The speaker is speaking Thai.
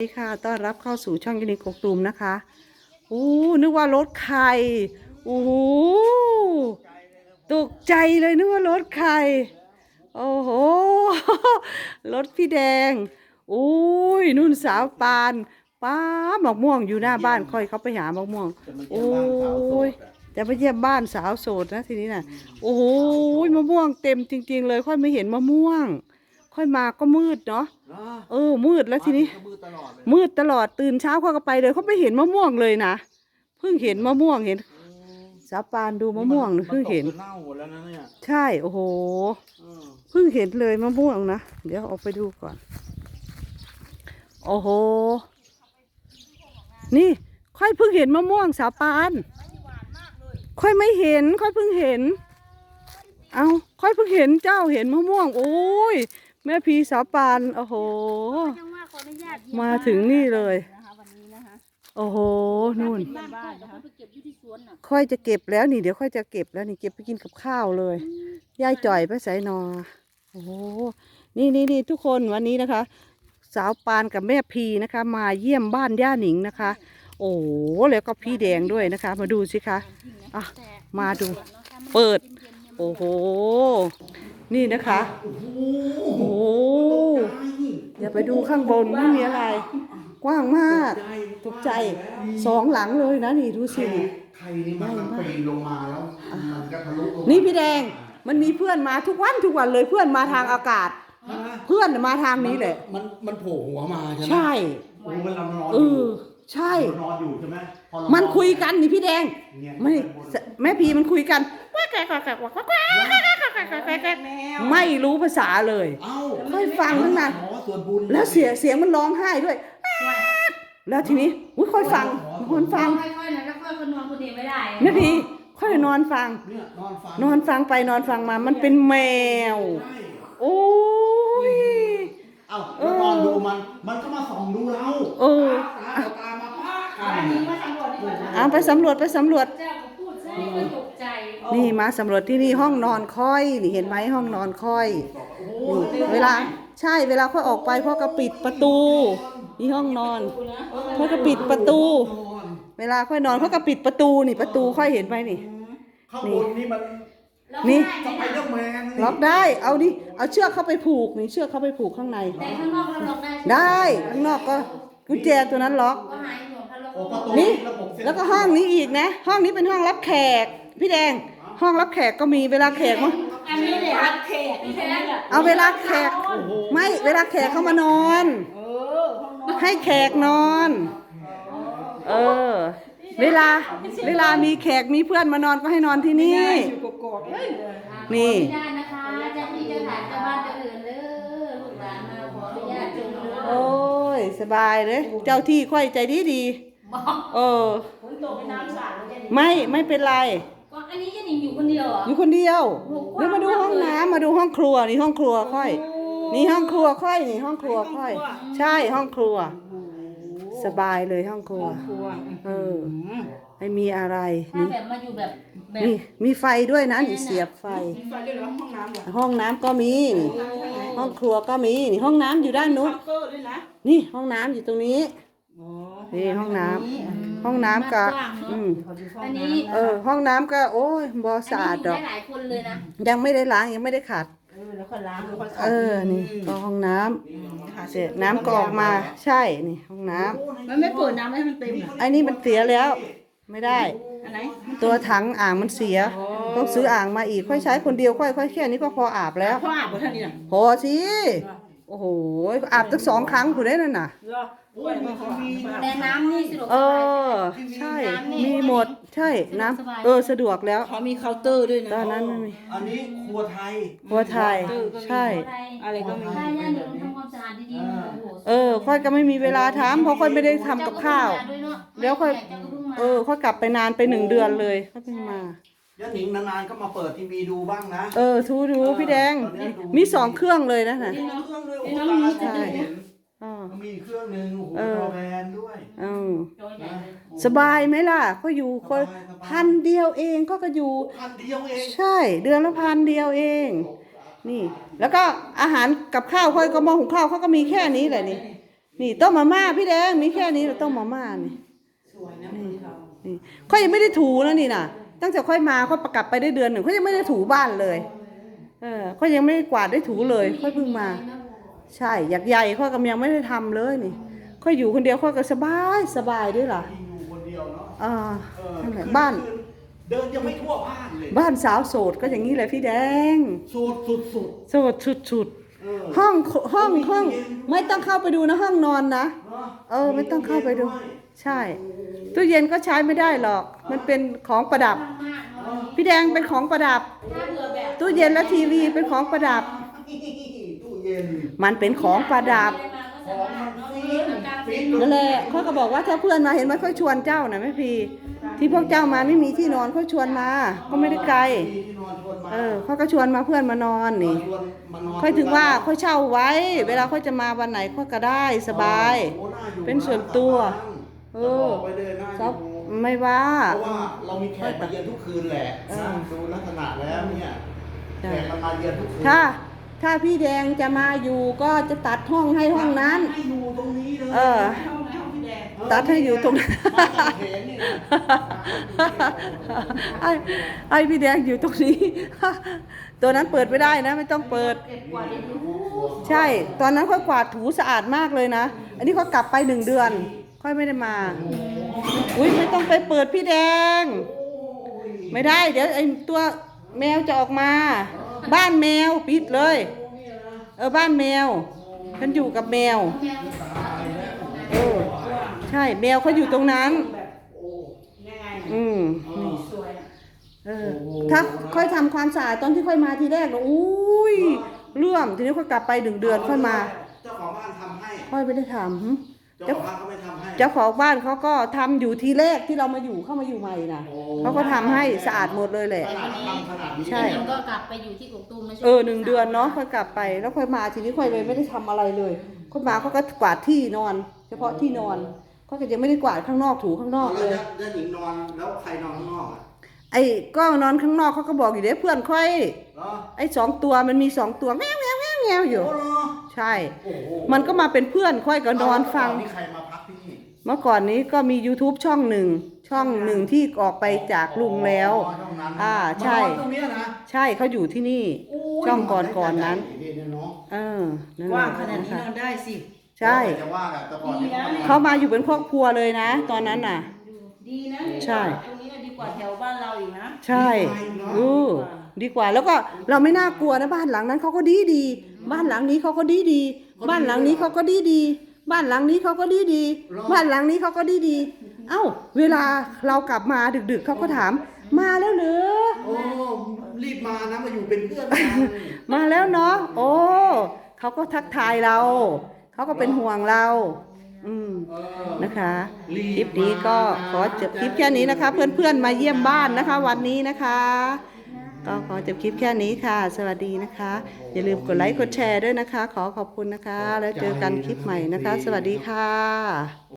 สวัสดีค่ะ ต้อนรับเข้าสู่ช่องยูนิคกตูมนะคะโอ้นึกว่ารถใครโอ้ตกใจเลยนึกว่ารถใคร โอ้โห รถพี่แดงโอ้ยนุ่นสาวปาน ป้าหมอกม่วงอยู่หน้าบ้านค่อยเขาไปหาหมอกม่วงโอ้ยแต่ไปเยี่ยมบ้านสาวโสดนะทีนี้น่ะ โอ้โหมะม่วงเต็มจริง ๆ เลย ค่อยไม่เห็นมะม่วง ค่อยมาก็มืดเนาะ เออ มืดแล้วทีนี้ มืดตลอดเลยมืดตลอดตื่นเช้าเขาก็ไปเลยเขาไม่เห็นมะม่วงเลยนะเพิ่งเห็นมะม่วงเห็นสาปานดูมะม่วงเพิ่งเห็นมัตกจเน่าหมดแล้วนะเนี่ยใช่โอ้โหเออเพิ่งเห็นเลยมะม่วงนะเดี๋ยวออกไปดูก่อน โอ้โห นี่ค่อยเพิ่งเห็นมะม่วงสาปานค่อยไม่เห็น ค่อยเพิ่งเห็น เอาค่อยเพิ่งเห็นเจ้าเห็นมะม่วง โอ้ย แม่พีสาปานโอ้โหยังว่าขออนุญาตเยี่ยมาถึงนี่เลย นะคะวันนี้นะคะโอ้โหนู่น บ้านบ้านนะคะไปเก็บอยู่ที่สวนน่ะค่อยจะเก็บแล้วนี่เดี๋ยวค่อยจะเก็บแล้วนี่เก็บไปกินกับข้าวเลย ยายจ่อยไปใส่นอโอ้โหนี่นี่นี่ทุกคนวันนี้นะคะ สาวปานกับแม่พีนะคะ มาเยี่ยมบ้านย่าหนิงนะคะ โอ้โหแล้วก็พี่แดงด้วยนะคะ มาดูสิคะ อะมาดูเปิดโอ้โห นี่นะคะ โอ้โหอย่าไปดูข้างบนไม่มีอะไร กว้างมากตกใจสองหลังเลยนะนี่ดูสินี่ใครนี่มันมันปีนลงมาแล้วมันก็ทะลุลงมานี่พี่แดง มันมีเพื่อนมาทุกวันทุกวันเลยเพื่อนมาทางอากาศใช่ไหมเพื่อนมาทางนี้แหละ มันมันโผล่หัวมาใช่ไหมใช่โอ้มันเรานอนเออยู่อใช่ เรานอนอยู่ใช่ไหมพอเรามันคุยกันนี่พี่แดง เนี่ยไม่แม่พีมันคุยกัน ไม่รู้ภาษาเลยเอ้าค่อยฟังตั้งนานขอส่วนบุญแล้วเสียงเสียงมันร้องไห้ด้วย แล้วทีนี้อุ้ยค่อยฟังคนฟังค่อยๆนะแล้วค่อยๆนอนคนเดียวไม่ได้แม่พีค่อยนอนฟัง เนี่ยนอนฟังนอนฟังไปนอนฟังมา มันเป็นแมว ใช่โอ้ย เอ้าแล้วนอนดูมัน มันก็มาส่องดูเราเออ ตาต่อตามาป้ากัอันนนี้มาสำรวจดีกว่านะเอาไปสำรวจไปสำรวจ เจ้าก็พูดซะให้ตกใจ นี่มาสำรวจที่นี่ห้องนอนค่อยนี่เห็นไหมห้องนอนค่อยนี่เวลาใช่เวลาค่อยออกไปพ่อก็ปิดประตู นี่ห้องนอนพ่อก็ปิดประตู เวลาค่อยนอนเขาก็ปิดประตูนี่ประตูค่อยเห็นไหมนี่ข้างบนนี่มันนี่สไปเดอร์แมนล็อกได้เอาดิเอาเชือกเข้าไปผูกนี่เชือกเข้าไปผูกข้างในแต่ข้างนอกเราล็อกได้ใช่หมได้ข้างนอกก็กุญแจตัวนั้นล็อกก็หายห่วงถ้าล็อกโอ้ประตูนี่ระบบเซ็นแล้วก็ห้องนี้อีกนะ ห้องนี้เป็นห้องรับแขก พี่แดง ห้องรับแขกก็มีเวลาแขกมาอันนี้เนี่ยรับแขกนี่แหละเอาเวลาแขกไม่เวลาแขกเข้ามานอน ให้แขกนอน เออ เวลาเวลามีแขกมีเพื่อนมานอนก็ให้นอนที่นี่ นี่ไม่ได้นะคะเจ้าที่เจ้าฐานเจ้าบ้านเจ้าอื่นเด้อลูกหลานมาขออนุญาตจงเด้อโอ้ยสบายเลย เจ้าที่ค่อยใจดีดีบอกๆเออฝนตกเป็นน้ำสาดเลยไม่ไม่เป็นไรก็ อันนี้ยันหนิงอยู่คนเดียวเหรอ อยู่คนเดียวเดี๋ยวมาดูห้องน้ำมาดูห้องครัวนี่ห้องครัวค่อย นี่ห้องครัวค่อยนี่ห้องครัวค่อย ใช่ห้องครัว สบายเลยห้องครัวเออ ไม่มีอะไรถ้านี่แบบมาอยู่แบบแบบมีมีไฟด้วยนะนี่เสียบไฟไฟด้วยเหรอห้องน้ำเหรอห้องน้ำก็มีนี่ห้องครัวก็มีนี่ห้องน้ำอยู่ด้านนู้น เคาน์เตอร์ด้วยนะ นี่ห้องน้ำอยู่ตรงนี้อ๋อ นี่ห้องน้ำ ห้องน้ำก็อืมอันนี้ เออ ห้องน้ำก็ โอ้ยบอสะอาดดอัอนกนี้อยู่ได้หลายคนเลยนะยังไม่ได้ล้างยังไม่ได้ขัด เออแล้วค่อยล้างแล้วค่อยขัดเออ นี่ก็ห้องน้ำหาเสร็จน้ำก็ออกมา ใช่ นี่ ห้องน้ำ มันไม่เปิดน้ำให้มันเต็มเหรอไอ้นี่มันเสียแล้ว ไม่ได้ อันไหนตัวถังอ่างมันเสีย ต้องซื้ออ่างมาอีก ค่อยใช้คนเดียวค่อยค่อยแค่นี้ก็พออาบแล้ว พ่ออาบบ่ท่านนี่น่ะพอสิ โอ้โห อาบตั้งสองครั้งคุณได้นั่นน่ะ เหรอ โอ้ยมันเขาอาบแต่น้ำนี่สะดวกเอสบาย อ ใช่มีหมด ใช่ น้ำเออ สะดวกแล้ว เขามีเคาน์เตอร์ด้วยนะ ตอนนั้นไม่มีอันนี้ครัวไทยครัวไทยใช่อะไรก็มีถ้าย่าหนิงทำความสะอาดดีๆนะโอ้โหเออ ค่อยก็ไม่มีเวลาทำเพราะค่อยไม่ได้ทำกับข้าว เดี๋ยวค่อย เจ้าก็เพิ่งมาเออ ค่อยกลับไปนานไปหนึ่งเดือนเลยค่อยเพิ่งมา ย่าหนิงนานๆก็มาเปิดทีวีดูบ้างนะ เออทูดูพี่แดง มีสองเครื่องเลยนะน่ะเครื่องเลยโอ้นี่โหน้องมีตาจะจะดูเห็นอ๋อ มีอีกเครื่องหนึ่งโอ้โหเออจอแบนด้วย เออโดยใหญ่เลยสบายไหมล่ะก็อยู่คนพันเดียวเองก็ก็อยู่ พันเดียวเองใช่ เดือนละพันเดียวเอง นี่ แล้วก็อาหารกับข้าวค่อยก็หมอหุงข้าวเขาก็มีแค่นี้แหละนี่ นี่ต้มมาม่าพี่แดงมีแค่นี้เราต้มมาม่านี่สวยนะคนทนี่ค่อยยังไม่ได้ถูนะนี่น่ะ ตั้งแต่ค่อยมาค่อยประกลับไปได้เดือนหนึ่งค่อยยังไม่ได้ถูบ้านเลย เออค่อยยังไม่ได้กวาดได้ถูเลย ค่อยเพิ่งมา ใช่อยากใหญ่ค่อยกำยังไม่ได้ทำเลยนี่ค่อยอยู่คนเดียวค่อยก็สบายสบายด้วยล่ะที่อยู่คนเดียวเนาะอ่าเออนั่นแหละคือบ้านคือเดินยังไม่ทั่วบ้านเลยบ้านสาวโสดก็อย่างนี้แหละพี่แดงสูดสุดสุดโสดสุดๆเออๆห้องห้องห้อง ไม่ต้องเข้าไปดูนะห้องนอนนะเนาะเออ ไม่ต้องเข้าไปดู ใช่ตู้เย็นก็ใช้ไม่ได้หรอก มันเป็นของประดับ พี่แดงเป็นของประดับถ้าเผื่อแบบตู้เย็นและทีวีเป็นของประดับตู้เย็น มันเป็นของประดับของมันฟินการฟินนั่นแหละเขาก็บอกว่าถ้าเพื่อนมาเห็นไหมเขาชวนเจ้านะแม่พีที่พวกเจ้ามาไม่มีที่นอนเขาชวนมา ก็ไม่ได้ไกลมีที่นอนชวนมาเออเขาก็ชวนมาเพื่อนมานอนนี่ชวนมานอนค่อยถึงว่าค่อยเช่าไว้ เวลาค่อยจะมาวันไหนค่อยก็ได้สบายโอ้น่าอยู่เป็นส่วนตัว เออจะบอกไปเลยน่าซับอยู่ไม่ว่าเพราะว่าเรามีแขกมาเยือนทุกคืนแหละเออนะดูลักษณะแล้วเนี่ยใช่แขกมันมาเยือนทุกคืนถ้า ถ้าพี่แดงจะมาอยู่ก็จะตัดห้องให้ห้องนั้น ให้อยู่ตรงนี้เลยเออำเข้าไหมห้องพี่แดงตัดให้อยู่ตรงนั้นมาจากเขนนี่นะไอ้ไอ้พี่แดงอยู่ตรงนี้ ตัวนั้นเปิดไม่ได้นะ ไม่ต้องเปิด เก็บกว่าได้ดูใช่ ตอนนั้นค่อยกวาดถูสะอาดมากเลยนะ อันนี้เขากลับไปหนึ่งเดือน ค่อยไม่ได้มา อุ้ยไม่ต้องไปเปิดพี่แดง ไม่ได้ เดี๋ยวไอ้ตัวแมวจะออกมา บ้านแมวปิดเลย เออบ้านแมว ฉันอยู่กับแมวเออใช่แมวเขาอยู่ตรงนั้นแบบยังไงอืมสวยอะเออถ้าค่อยทำความสะอาดตอนที่ค่อยมาทีแรกนะอุ้ยเลื่อมทีนี้ค่อยกลับไปหนึ่งเดือนค่อยมา เจ้าของบ้านทำให้ ค่อยไม่ได้ทำหึเจ้าของบ้านเขาไม่ทำให้ เจ้าของบ้านเขาก็ทำอยู่ทีแรกที่เรามาอยู่เข้ามาอยู่ใหม่นะโอ้ เขาก็ทำให้สะอาดหมดเลยแหละ ขนาดทำขนาดนี้ใช่มันก็กลับไปอยู่ที่กกตูมไม่ใช่เออหนึ่งเดือนเนาะค่อยกลับไปแล้วค่อยมาทีนี้ค่อยเลยไม่ได้ทำอะไรเลยค่อยมาเขาก็กวาดที่นอน เฉพาะที่นอนเขาก็ยังไม่ได้กวาดข้างนอกถูข้างนอกแล้เลวยแล้วหญิงนอนแล้วใครนอนข้างนอกอะไอ้ก็นอนข้างนอกเขาก็บอกอยู่เด้เพื่อนค่อย เหรอไอ้สองตัวมันมีสองตัวแง่วแง่วแง่วแง่วอยู่ โอ้เหรอใช่ โอ้โหมันก็มาเป็นเพื่อนค่อยก็นอนฟังนี่ใครมาพักที่นี่ เมื่อก่อนนี้ก็มี YouTube ช่องหนึ่งช่องหนึ่งที่ออกไปจากลุงแล้ว อ๋อช่องนั้นอ่าใช่ มานอนตรงเนี้ยนะใช่เขาอยู่ที่นี่โอ้ยช่องก่อนก่อนนั้นนี่เนี่ยเนาะเออนั่นแหว่าละงขนาดนี้นอนได้สิ ใช่จะว่าแหละแต่ก่อนนี่ดีนะเขามาอยู่เป็นครอบครัวเลยนะ ตอนนั้นน่ะ ดีนะใช่ ตรงนี้น่ะดีกว่าแถวบ้านเราอีกนะ ใช่อือดีกว่าแล้วก็เราไม่น่ากลัวนะบ้านหลังนั้นเขาก็ดีดี บ้านหลังนี้เขาก็ดีดี บ้านหลังนี้เขาก็ดีดี บ้านหลังนี้เขาก็ดีดีบ้านหลังนี้เขาก็ดีดีเอ้า เวลาเรากลับมาดึกๆเขาก็ถาม มาแล้วเหรอโอ้รีบมานะมาอยู่เป็นเพื่อนกันมาแล้วเนาะโอ้เขาก็ทักทายเราเขาก็เป็นห่วงเรา อืมเออนะคะรีบคลิปนี้ก็มาขอจบคลิปแค่นี้นะคะ เพื่อนๆมาเยี่ยมบ้านนะคะ วันนี้นะคะ ก็ขอจบคลิปแค่นี้ค่ะ สวัสดีนะคะ อย่าลืมกดไลค์กดแชร์ด้วยนะคะ ขอขอบคุณนะคะ แล้วเจอกันคลิปใหม่นะคะ สวัสดีค่ะ